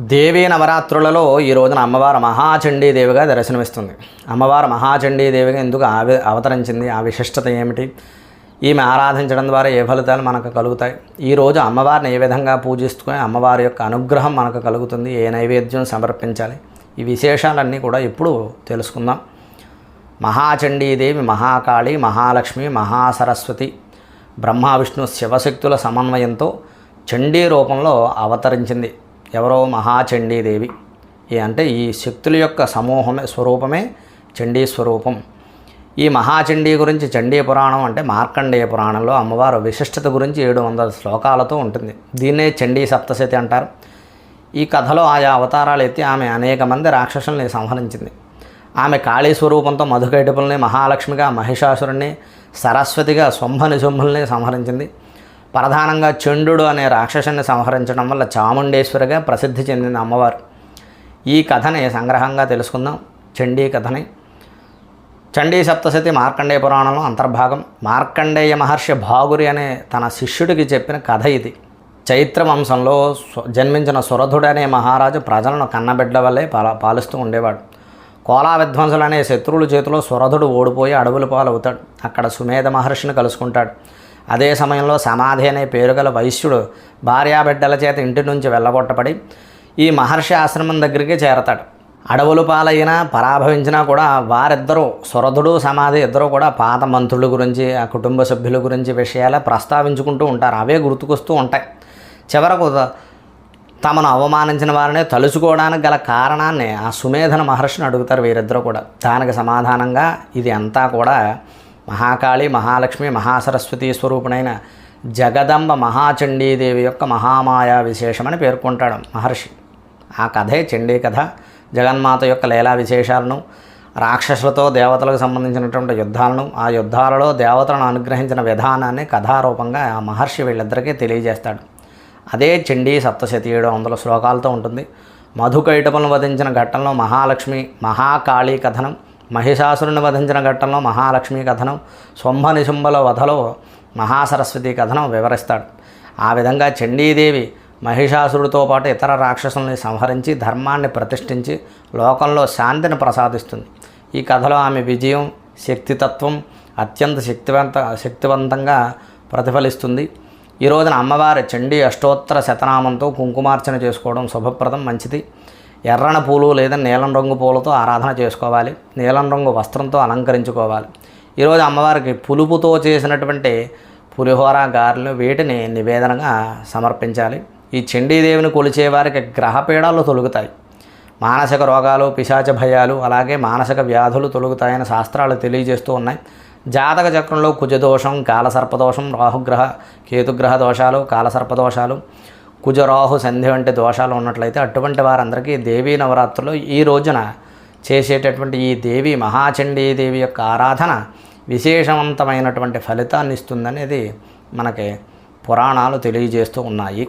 దేవీ నవరాత్రులలో ఈ రోజున అమ్మవారు మహాచండీదేవిగా దర్శనమిస్తుంది. అమ్మవారు మహాచండీదేవిగా ఎందుకు ఆవి అవతరించింది? ఆ విశిష్టత ఏమిటి? ఈమె ఆరాధించడం ద్వారా ఏ ఫలితాలు మనకు కలుగుతాయి? ఈ రోజు అమ్మవారిని ఏ విధంగా పూజిస్తుకొని అమ్మవారి యొక్క అనుగ్రహం మనకు కలుగుతుంది? ఏ నైవేద్యం సమర్పించాలి? ఈ విశేషాలన్నీ కూడా ఇప్పుడు తెలుసుకుందాం. మహాచండీదేవి మహాకాళి మహాలక్ష్మి మహాసరస్వతి బ్రహ్మ విష్ణు శివశక్తుల సమన్వయంతో చండీ రూపంలో అవతరించింది. ఎవరో మహాచండీదేవి ఈ అంటే ఈ శక్తుల యొక్క సమూహమే స్వరూపమే చండీ స్వరూపం. ఈ మహాచండీ గురించి చండీ పురాణం అంటే మార్కండేయ పురాణంలో అమ్మవారు విశిష్టత గురించి ఏడు వందల శ్లోకాలతో ఉంటుంది. దీన్నే చండీ సప్తశతి అంటారు. ఈ కథలో ఆయా అవతారాలు ఎత్తి ఆమె అనేక మంది రాక్షసుల్ని సంహరించింది. ఆమె కాళీ స్వరూపంతో మధుకైటపుల్ని మహాలక్ష్మిగా మహిషాసురుణ్ణి సరస్వతిగా శుంభ నిశుంభుల్ని సంహరించింది. ప్రధానంగా చండు అనే రాక్షసుని సంహరించడం వల్ల చాముండేశ్వరిగా ప్రసిద్ధి చెందిన అమ్మవారు. ఈ కథని సంగ్రహంగా తెలుసుకుందాం. చండీ కథని. చండీ సప్తశతి మార్కండేయ పురాణంలో అంతర్భాగం. మార్కండేయ మహర్షి భాగురి అనే తన శిష్యుడికి చెప్పిన కథ ఇది. చైత్ర వంశంలో జన్మించిన సురధుడనే అనే మహారాజు ప్రజలను కన్నబిడ్డ వల్లే పాల పాలిస్తూ ఉండేవాడు. కోలా విధ్వంసులు అనే శత్రువుల చేతిలో సురధుడు ఓడిపోయి అడవుల పాలవుతాడు. అక్కడ సుమేధ మహర్షిని కలుసుకుంటాడు. అదే సమయంలో సమాధి అనే పేరు గల వైశ్యుడు భార్యాబిడ్డల చేత ఇంటి నుంచి వెళ్ళగొట్టబడి ఈ మహర్షి ఆశ్రమం దగ్గరికి చేరతాడు. అడవులు పాలైనా పరాభవించినా కూడా వారిద్దరూ సురధుడు సమాధి ఇద్దరూ కూడా పాత మంత్రుల గురించి ఆ కుటుంబ సభ్యుల గురించి విషయాలే ప్రస్తావించుకుంటూ ఉంటారు. అవే గుర్తుకొస్తూ ఉంటాయి. చివరకు తమను అవమానించిన వారిని తలుచుకోవడానికి గల కారణాన్ని ఆ సుమేధన మహర్షిని అడుగుతారు వీరిద్దరూ కూడా. దానికి సమాధానంగా ఇది అంతా కూడా మహాకాళి మహాలక్ష్మి మహాసరస్వతి స్వరూపుణైన జగదంబ మహాచండీదేవి యొక్క మహామాయా విశేషమని పేర్కొంటాడు మహర్షి. ఆ కథే చండీ కథ. జగన్మాత యొక్క లీలా విశేషాలను రాక్షసులతో దేవతలకు సంబంధించినటువంటి యుద్ధాలను ఆ యుద్ధాలలో దేవతలను అనుగ్రహించిన విధానాన్ని కథారూపంగా ఆ మహర్షి వీళ్ళిద్దరికీ తెలియజేస్తాడు. అదే చండీ సప్తశతి ఏడు వందల శ్లోకాలతో ఉంటుంది. మధుకైటపులను వధించిన ఘట్టంలో మహాలక్ష్మి మహాకాళీ కథనం మహిషాసురుని వధించిన ఘట్టంలో మహాలక్ష్మి కథనం శుంభ నిశుంభల వధలో మహాసరస్వతి కథనం వివరిస్తాడు. ఆ విధంగా చండీదేవి మహిషాసురుడితో పాటు ఇతర రాక్షసుల్ని సంహరించి ధర్మాన్ని ప్రతిష్ఠించి లోకంలో శాంతిని ప్రసాదిస్తుంది. ఈ కథలో ఆమె విజయం శక్తితత్వం అత్యంత శక్తివంత శక్తివంతంగా ప్రతిఫలిస్తుంది. ఈ రోజున అమ్మవారి చండీ అష్టోత్తర శతనామంతో కుంకుమార్చన చేసుకోవడం శుభప్రదం మంచిది. ఎర్రన పూలు లేదా నీలం రంగు పూలతో ఆరాధన చేసుకోవాలి. నీలం రంగు వస్త్రంతో అలంకరించుకోవాలి. ఈరోజు అమ్మవారికి పులుపుతో చేసినటువంటి పులిహోర గారెలు వీటిని నివేదనగా సమర్పించాలి. ఈ చండీదేవిని కొలిచేవారికి గ్రహపీడాలు తొలుగుతాయి. మానసిక రోగాలు పిశాచ భయాలు అలాగే మానసిక వ్యాధులు తొలుగుతాయని శాస్త్రాలు తెలియజేస్తూ ఉన్నాయి. జాతక చక్రంలో కుజదోషం కాలసర్పదోషం రాహుగ్రహ కేతుగ్రహ దోషాలు కాలసర్పదోషాలు కుజరాహు సంధి వంటి దోషాలు ఉన్నట్లయితే అటువంటి వారందరికీ దేవీ నవరాత్రులు ఈ రోజున చేసేటటువంటి ఈ దేవి మహాచండీ దేవి యొక్క ఆరాధన విశేషవంతమైనటువంటి ఫలితాన్ని ఇస్తుందనేది మనకి పురాణాలు తెలియజేస్తూ ఉన్నాయి.